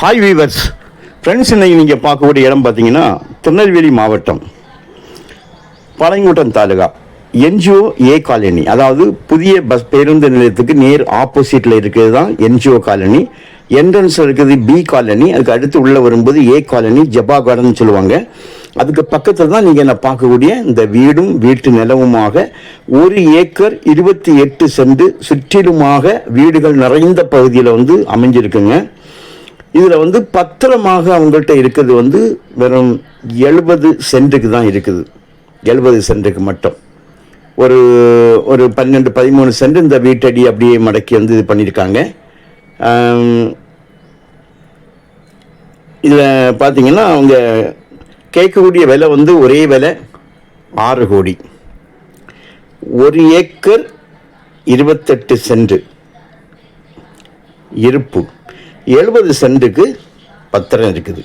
Hi viewers friends இன்றைக்கி நீங்கள் பார்க்கக்கூடிய இடம் பார்த்தீங்கன்னா திருநெல்வேலி மாவட்டம் பழங்குட்டம் தாலுகா என்ஜிஓ ஏ காலனி. அதாவது புதிய பஸ் பேருந்து நிலையத்துக்கு நேர் ஆப்போசிட்டில் இருக்கிறது தான் என்ஜிஓ காலனி. என்ட்ரன்ஸ் இருக்குது பி காலனி. அதுக்கு அடுத்து உள்ளே வரும்போது ஏ காலனி ஜபா கார்டன் சொல்லுவாங்க. அதுக்கு பக்கத்தில் தான் நீங்கள் நான் பார்க்கக்கூடிய இந்த வீடும் வீட்டு நிலவுமாக ஒரு ஏக்கர் இருபத்தி எட்டு சென்ட் சுற்றிலுமாக வீடுகள் நிறைந்த பகுதியில் வந்து அமைஞ்சிருக்குங்க. இதில் வந்து பத்திரமாக அவங்கள்ட்ட இருக்கிறது வந்து வெறும் எழுபது சென்ட்டுக்கு தான் இருக்குது. எழுபது சென்ட்டுக்கு மட்டும். ஒரு ஒரு பன்னெண்டு பதிமூணு சென்ட் இந்த வீட்டடி அப்படியே மடக்கி வந்து இது பண்ணியிருக்காங்க. இதில் பார்த்தீங்கன்னா அவங்க கேட்கக்கூடிய விலை வந்து ஒரே விலை ஆறு கோடி. ஒரு ஏக்கர் இருபத்தெட்டு சென்ட். இருப்பு. எழுபது சென்ட்டுக்கு பத்திரம் இருக்குது.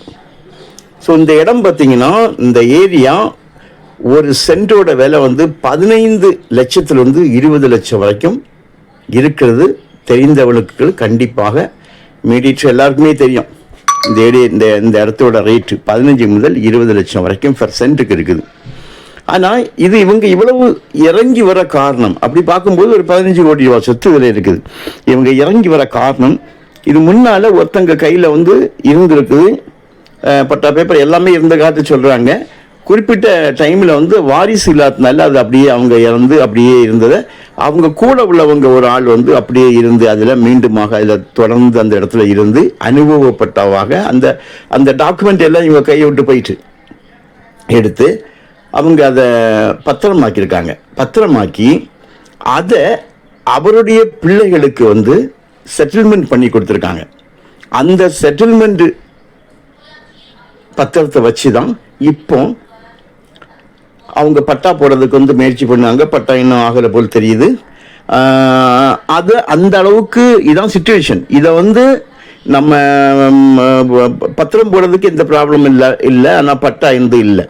ஸோ இந்த இடம் பார்த்தீங்கன்னா இந்த ஏரியா ஒரு சென்ட்டோட விலை வந்து பதினைந்து லட்சத்துலேருந்து இருபது லட்சம் வரைக்கும் இருக்கிறது. தெரிந்தவளுக்கு கண்டிப்பாக மீடியேட்டர் எல்லாருக்குமே தெரியும். இந்த ஏரியா இந்த இந்த இடத்தோட ரேட்டு பதினஞ்சு முதல் இருபது லட்சம் வரைக்கும் பெர் சென்ட்டுக்கு இருக்குது. ஆனால் இது இவங்க இவ்வளவு இறங்கி வர காரணம். அப்படி பார்க்கும்போது ஒரு பதினஞ்சு கோடி ரூபா சொத்து இதில் இருக்குது. இவங்க இறங்கி வர காரணம் இது முன்னால் ஒருத்தங்க கையில் வந்து இருந்திருக்குது. பட்டா பேப்பர் எல்லாமே இருந்த காலத்து சொல்கிறாங்க குறிப்பிட்ட டைமில் வந்து வாரிசு இல்லாததுனால அது அப்படியே அவங்க இறந்து அப்படியே இருந்ததை. அவங்க கூட உள்ளவங்க ஒரு ஆள் வந்து அப்படியே இருந்து அதில் மீண்டுமாக அதில் தொடர்ந்து அந்த இடத்துல இருந்து அனுபவப்பட்டவாக அந்த அந்த டாக்குமெண்ட் எல்லாம் இவங்க கையை விட்டு போயிட்டு எடுத்து அவங்க அதை பத்திரமாக்கியிருக்காங்க. பத்திரமாக்கி அதை அவருடைய பிள்ளைகளுக்கு வந்து செட்டில்மெண்ட் பண்ணி கொடுத்துருக்காங்க. அந்த செட்டில்மெண்ட் பத்திரத்தை வச்சு தான் இப்போ அவங்க பட்டா போடுறதுக்கு வந்து முயற்சி பண்ணாங்க. பட்டா இன்னும் ஆகலை போல் தெரியுது. அது அந்த அளவுக்கு இதான் சுச்சுவேஷன் இதை வந்து நம்ம பத்திரம் போடுறதுக்கு எந்த ப்ராப்ளம் இல்லை இல்லை ஆனால் பட்டா இருந்து இல்லை.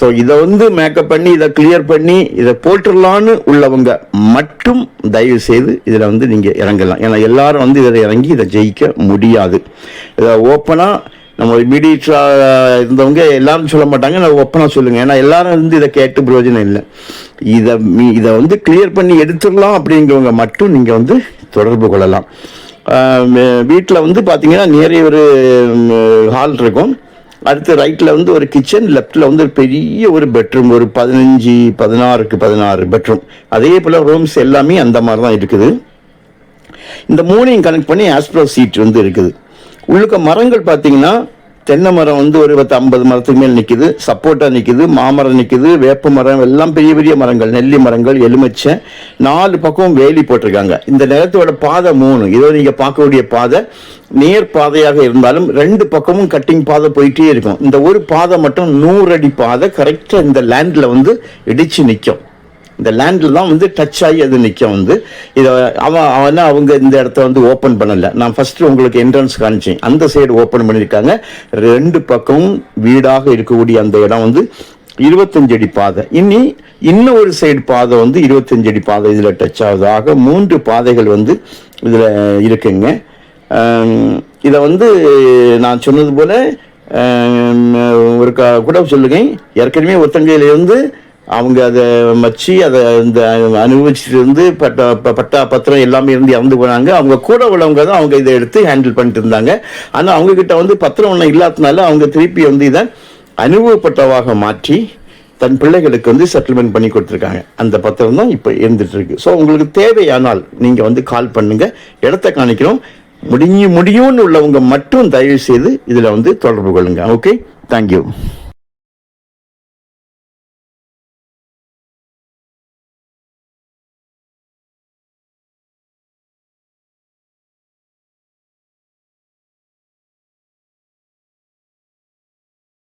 ஸோ இதை வந்து மேக்கப் பண்ணி இதை கிளியர் பண்ணி இதை போட்டுடலான்னு உள்ளவங்க மட்டும் தயவு செய்து இதில் வந்து நீங்கள் இறங்கலாம். ஏன்னா எல்லாரும் வந்து இதில் இறங்கி இதை ஜெயிக்க முடியாது. இதை ஓப்பனாக நம்ம மீடியேட்டராக இருந்தவங்க எல்லாரும் சொல்ல மாட்டாங்க நான் ஒப்பனாக சொல்லுங்க. ஏன்னா எல்லாரும் வந்து இதை கேட்டு பிரயோஜனம் இல்லை. இதை மீ- இதை வந்து கிளியர் பண்ணி எடுத்துடலாம் அப்படிங்கிறவங்க மட்டும் நீங்கள் வந்து தொடர்பு கொள்ளலாம். வீட்டில் வந்து பார்த்தீங்கன்னா நிறைய ஒரு ஹால் இருக்கும். அடுத்து ரைட்டில் வந்து ஒரு கிச்சன் லெஃப்டில் வந்து ஒரு பெரிய ஒரு பெட்ரூம் ஒரு பதினஞ்சு பதினாறுக்கு பதினாறு பெட்ரூம் அதே போல் ரூம்ஸ் எல்லாமே அந்த மாதிரி தான் இருக்குது. இந்த மூணையும் கனெக்ட் பண்ணி ஆஸ்ப்ரோ சீட் வந்து இருக்குது. உள்ளுக்க மரங்கள் பார்த்தீங்கன்னா தென்னை மரம் வந்து ஒரு பத்து ஐம்பது மரத்துக்கு மேல் நிற்குது சப்போட்டா நிற்குது மாமரம் நிற்குது வேப்ப மரம் எல்லாம் பெரிய பெரிய மரங்கள் நெல்லி மரங்கள் எலுமிச்சை. நாலு பக்கம் வேலி போட்டிருக்காங்க. இந்த நிலத்தோட பாதை மூணு. இதோ நீங்கள் பார்க்கக்கூடிய பாதை நேர் பாதையாக இருந்தாலும் ரெண்டு பக்கமும் கட்டிங் பாதை போயிட்டே இருக்கும். இந்த ஒரு பாதை மட்டும் நூறு அடி பாதை கரெக்டாக இந்த லேண்டில் வந்து இடித்து நிற்கும் இந்த லேண்டில் தான் வந்து டச் ஆகி அது நிற்கும் வந்து. இதை அவன் அவனா அவங்க இந்த இடத்த வந்து ஓப்பன் பண்ணலை. நான் ஃபஸ்ட்டு உங்களுக்கு என்ட்ரன்ஸ் காமிச்சேன். அந்த சைடு ஓப்பன் பண்ணியிருக்காங்க ரெண்டு பக்கமும் வீடாக இருக்கக்கூடிய அந்த இடம் வந்து இருபத்தஞ்சு அடி பாதை. இனி இன்னும் ஒரு சைடு பாதை வந்து இருபத்தஞ்சு அடி பாதை இதில் டச் ஆகுது. ஆக மூன்று பாதைகள் வந்து இதில் இருக்குங்க. இதை வந்து நான் சொன்னது போல் ஒரு க கூட சொல்லுங்க. ஏற்கனவே ஒத்தங்கையிலேருந்து இருந்து அவங்க அதை வச்சு அதை இந்த அனுபவிச்சிருந்து இருந்து பட்டா ப- பட்டா பத்திரம் எல்லாமே இருந்து இறந்து போனாங்க. அவங்க கூட உள்ளவங்க தான் அவங்க இதை எடுத்து ஹேண்டில் பண்ணிட்டு இருந்தாங்க. ஆனால் அவங்க கிட்ட வந்து பத்திரம் ஒன்றும் இல்லாததுனால அவங்க திருப்பி வந்து இதை அனுபவப்பட்டவாக மாற்றி தன் பிள்ளைகளுக்கு வந்து செட்டில்மெண்ட் பண்ணி கொடுத்துருக்காங்க. அந்த பத்திரம் தான் இப்போ இருந்துட்டு இருக்கு. ஸோ உங்களுக்கு தேவையானால் நீங்கள் வந்து கால் பண்ணுங்க. இடத்த காணிக்கிறோம். முடிஞ்சு முடியும்னு உள்ளவங்க மட்டும் தயவு செய்து இதில் வந்து தொடர்பு கொள்ளுங்க. Okay thank you